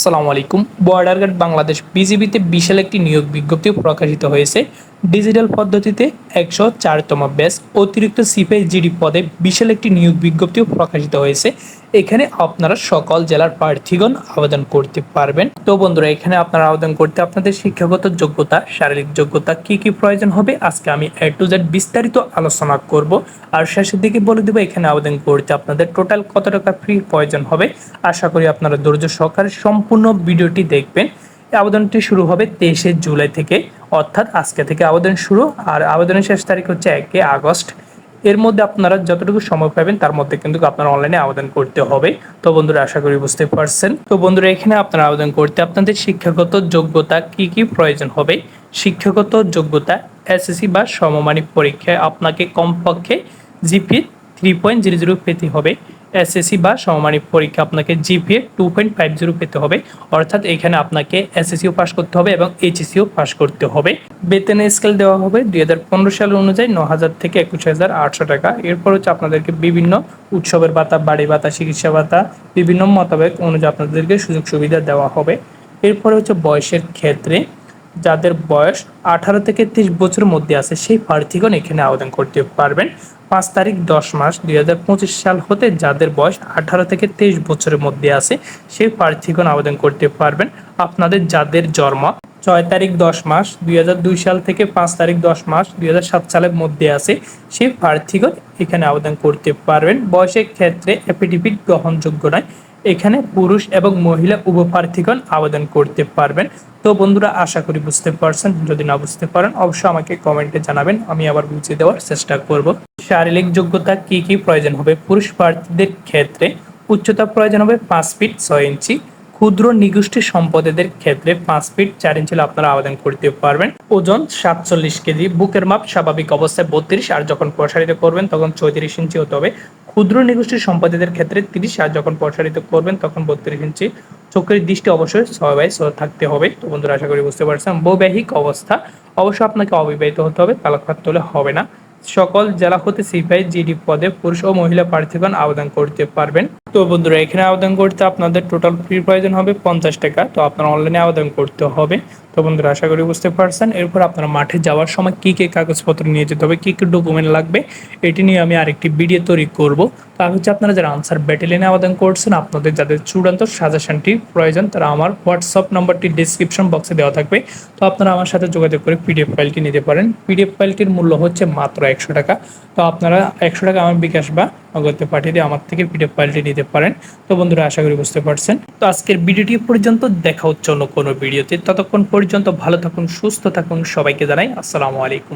আসসালামু আলাইকুম। Border guard Bangladesh বিজিবিতে বিশাল একটি নিয়োগ বিজ্ঞপ্তি প্রকাশিত হয়েছে। ডিজিটাল পদ্ধতিতে একশো চারতম ব্যাস অতিরিক্ত সিপিএস জিডি পদে বিশাল একটি নিয়োগ বিজ্ঞপ্তিও প্রকাশিত হয়েছে। এখানে আপনারা সকল জেলার প্রার্থীগণ আবেদন করতে পারবেন। তো বন্ধুরা, এখানে আপনারা আবেদন করতে আপনাদের শিক্ষাগত যোগ্যতা, শারীরিক যোগ্যতা কি কি প্রয়োজন হবে আজকে আমি এ টু জেড বিস্তারিত আলোচনা করব। আর শেষের দিকে বলে দেবো, এখানে আবেদন করতে আপনাদের টোটাল কত টাকা ফ্রি প্রয়োজন হবে। আশা করি আপনারা ধৈর্য সহকারে সম্পূর্ণ ভিডিওটি দেখবেন। আবেদনটি শুরু হবে তেইশে জুলাই থেকে, অর্থাৎ আজকে থেকে আবেদন শুরু। আর আবেদনের শেষ তারিখ হচ্ছে একে আগস্ট। এর মধ্যে আপনারা যতটুকু সময় পাবেন, তার মধ্যে কিন্তু আপনারা অনলাইনে আবেদন করতে হবে। তো বন্ধুরা, আশা করি বুঝতে পারছেন। তো বন্ধুরা, এখানে আপনারা আবেদন করতে আপনাদের শিক্ষাগত যোগ্যতা কি কি প্রয়োজন হবে? শিক্ষাগত যোগ্যতা এসএসসি বা সমমানিক পরীক্ষায় আপনাকে কমপক্ষে GP three point zero zero পেতে হবে। এসএসসি বা সমমানিক পরীক্ষা আপনাকে GPA two point five zero পেতে হবে। অর্থাৎ এখানে আপনাকে এসএসসিও পাস করতে হবে এবং এইচএসসিও পাস করতে হবে। বেতনের স্কেল দেওয়া হবে দুই হাজার পনেরো সাল অনুযায়ী ন হাজার থেকে একুশ হাজার আটশো টাকা। এরপর হচ্ছে আপনাদেরকে বিভিন্ন উৎসবের ভাতা বাড়ি ভাতা, চিকিৎসা ভাতা, বিভিন্ন মোতাবেক অনুযায়ী আপনাদেরকে সুযোগ সুবিধা দেওয়া হবে। এরপরে হচ্ছে বয়সের ক্ষেত্রে যাদের বয়স আঠারো থেকে তিরিশ বছরের মধ্যে আছে, সেই প্রার্থীগণ এখানে আবেদন করতে পারবেন। পাঁচ তারিখ, দশ মাস দুই হাজার পঁচিশ সাল হতে যাদের বয়স আঠারো থেকে তেইশ বছরের মধ্যে আছে, সেই প্রার্থীগণ আবেদন করতে পারবেন। আপনাদের যাদের জন্ম ছয় তারিখ, দশ মাস দুই হাজার দুই সাল থেকে পাঁচ তারিখ, দশ মাস দুই হাজার সাত সালের মধ্যে আছে, সেই প্রার্থীগণ এখানে আবেদন করতে পারবেন। বয়সের ক্ষেত্রে অ্যাফিডেভিট গ্রহণযোগ্য নয়। এখানে পুরুষ এবং মহিলা উভয় প্রার্থীগণ আবেদন করতে পারবেন। তো বন্ধুরা, আশা করি বুঝতে পারছেন। যদি না বুঝতে পারেন, অবশ্যই আমাকে কমেন্টে জানাবেন। আমি আবার বুঝিয়ে দেওয়ার চেষ্টা করব। শারীরিক যোগ্যতা কি কি প্রয়োজন হবে? পুরুষ প্রার্থীদের ক্ষেত্রে উচ্চতা প্রয়োজন হবে পাঁচ ফিট ছয় ইঞ্চি। ক্ষুদ্র নিগোষ্ঠী সম্পদেদের ক্ষেত্রে পাঁচ ফিট চার ইঞ্চি আপনারা আবেদন করতে পারবেন। ওজন সাতচল্লিশ কেজি। বুকের মাপ স্বাভাবিক অবস্থায় বত্রিশ। আর যখন প্রসারিত করবেন, তখন চৌত্রিশ ইঞ্চি হতে হবে। ক্ষুদ্র নিগোষ্ঠীর সম্পদেদের ক্ষেত্রে তিরিশ। আর যখন প্রসারিত করবেন, তখন বত্রিশ ইঞ্চি। চোখের দৃষ্টি অবশ্যই ছয় বাই ছয় থাকতে হবে। তো বন্ধুরা, আশা করি বুঝতে পারছেন। বৈবাহিক অবস্থা। অবশ্যই আপনাকে অবিবাহিত হতে হবে, তালাক হলে হবে না। সকল জেলা হতে সিপিআই জিডি পদে পুরুষ ও মহিলা প্রার্থীগণ আবেদন করতে পারবেন। তো বন্ধুরা, এখানে আবেদন করতে আপনাদের টোটাল ফি প্রয়োজন হবে পঞ্চাশ টাকা। তো আপনারা অনলাইনে আবেদন করতে হবে। তো বন্ধুরা, আশা করি বুঝতে পারছেন। এরপর আপনারা মাঠে যাওয়ার সময় কী কী কাগজপত্র নিয়ে যেতে হবে, কী কী ডকুমেন্ট লাগবে, এটি নিয়ে আমি আরেকটি ভিডিও তৈরি করব। তার হচ্ছে আপনারা যারা আনসার ব্যাটালিয়নে আবেদন করছেন, আপনাদের যাদের চূড়ান্ত সাজেশনটি প্রয়োজন, তারা আমার হোয়াটসঅ্যাপ নাম্বারটি ডিসক্রিপশন বক্সে দেওয়া থাকবে। তো আপনারা আমার সাথে যোগাযোগ করে পিডিএফ ফাইলটি নিতে পারেন। পিডিএফ ফাইলটির মূল্য হচ্ছে মাত্র একশো টাকা। তো আপনারা একশো টাকা আমার বিকাশ বা নগদে পাঠিয়ে দিয়ে আমার থেকে পিডিএফ ফাইলটি নিতে পারেন। তো বন্ধুরা, আশা করি বুঝতে পারছেন। তো আজকের ভিডিওটি পর্যন্ত, দেখা হচ্ছে অন্য কোনো ভিডিওতে। ততক্ষণ পর্যন্ত ভালো থাকুন, সুস্থ থাকুন, সবাইকে জানাই আসসালামু আলাইকুম।